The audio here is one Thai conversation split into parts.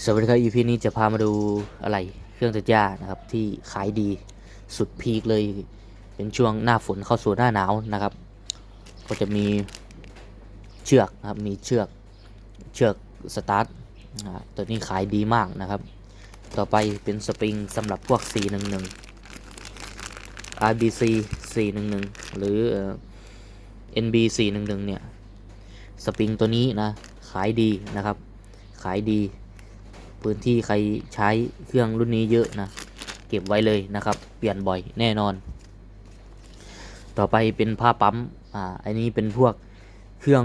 สวัสดีครับ EP นี้จะพามาดูอะไรเครื่องตัดหญ้านะครับ ที่ขายดีสุดพีคเลยเป็นช่วงหน้าฝนเข้าสู่หน้าหนาวนะครับ ก็จะมีเชือกนะครับมีเชือกเชือกสตาร์ทนะตัวนี้ขายดีมากนะครับ ต่อไปเป็นสปริงสำหรับพวก 411 RBC 411 หรือเอ่อ NB 411เนี่ยสปริงตัวนี้นะขายดีนะครับ ขายดี พื้นที่ใครใช้เครื่องรุ่นนี้เยอะนะ เก็บไว้เลยนะครับ เปลี่ยนบ่อยแน่นอน ต่อไปเป็นผ้าปั๊มอ่าอันนี้เป็นพวกเครื่อง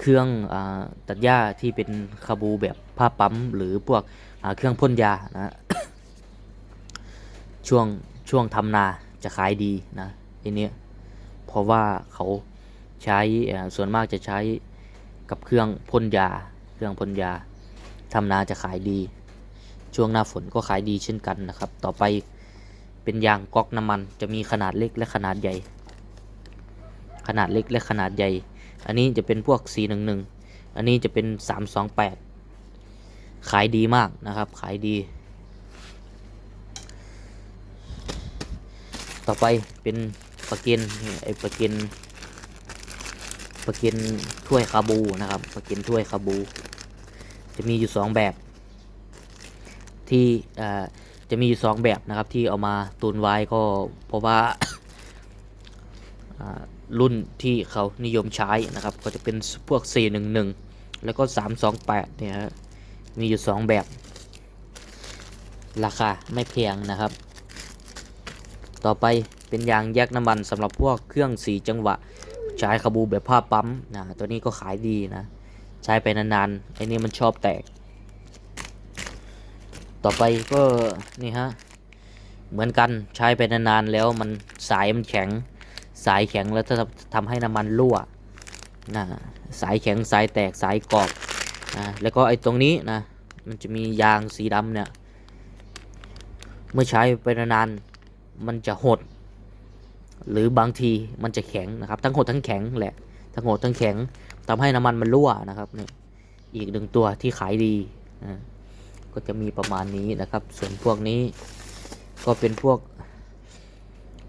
เครื่องอ่าตัดหญ้าที่เป็นคาบูแบบผ้าปั๊ม หรือพวกเครื่องพ่นยานะช่วงช่วงทำนาจะขายดีนะไอเนี้เพราะว่าเขาใช้ส่วนมากจะใช้กับเครื่องพ่นยา เครื่องพ่นยา ทำนาจะขายดี ช่วงหน้าฝนก็ขายดีเช่นกันนะครับ ต่อไปเป็นยางก๊อกน้ำมันจะมีขนาดเล็กและขนาดใหญ่ ขนาดเล็กและขนาดใหญ่ อันนี้จะเป็นพวก411 อันนี้จะเป็น 328 ขายดีมากนะครับขายดี ต่อไปเป็นปลาเกนนี่ไอปลาเกนปลาเกนถ้วยคาบูนะครับปลาเกนถ้วยคาบู จะมีอยู่สองแบบ ที่จะมีอยู่สองแบบนะครับที่เอามาตุนไว้ก็เพราะว่ารุ่นที่เขานิยมใช้นะครับ ก็จะเป็นพวก 411 แล้วก็ 328 เนี่ยฮะมีอยู่ 2 แบบ ราคาไม่แพงนะครับ ต่อไปเป็นยางแยกน้ำมันสำหรับพวกเครื่องสีจังหวะใช้คาบูแบบผ้าปั๊มนะตัวนี้ก็ขายดีนะ ใช้ไปนานๆไอ้นี่มันชอบแตก ต่อไปก็นี่ฮะเหมือนกันใช้ไปนานๆแล้วมันสายมันแข็ง สายแข็งแล้วจะทำให้น้ำมันรั่วนะสายแข็งสายแตกสายกรอบนะแล้วก็ไอ้ตรงนี้นะมันจะมียางสีดำเนี่ยเมื่อใช้ไปนานๆมันจะหด หรือบางทีมันจะแข็งนะครับ ทั้งหดทั้งแข็งแหละทั้งหดทั้งแข็ง ทำให้น้ำมันมันรั่วนะครับนี่อีกหนึ่งตัวที่ขายดีนะก็จะมีประมาณนี้นะครับ ส่วนพวกนี้ก็เป็นพวก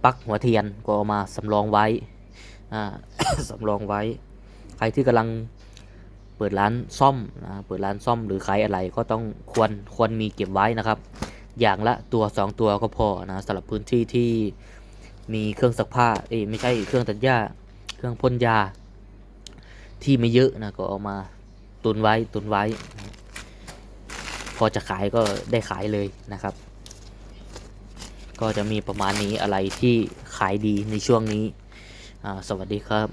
ปลั๊กหัวเทียนก็เอามาสำรองไว้อ่าสำรองไว้ ใครที่กำลังเปิดร้านซ่อมนะเปิดร้านซ่อมหรือขายอะไรก็ต้องควรควรมีเก็บไว้นะครับ อย่างละตัวสองตัวก็พอนะสำหรับพื้นที่ที่มีเครื่องซักผ้าเอ้ไม่ใช่เครื่องตัดหญ้า เครื่องพ่นยา ที่ไม่เยอะนะก็เอามาตุนไว้ตุนไว้ พอจะขายก็ได้ขายเลยนะครับ ก็จะมีประมาณนี้อะไรที่ขายดีในช่วงนี้สวัสดีครับ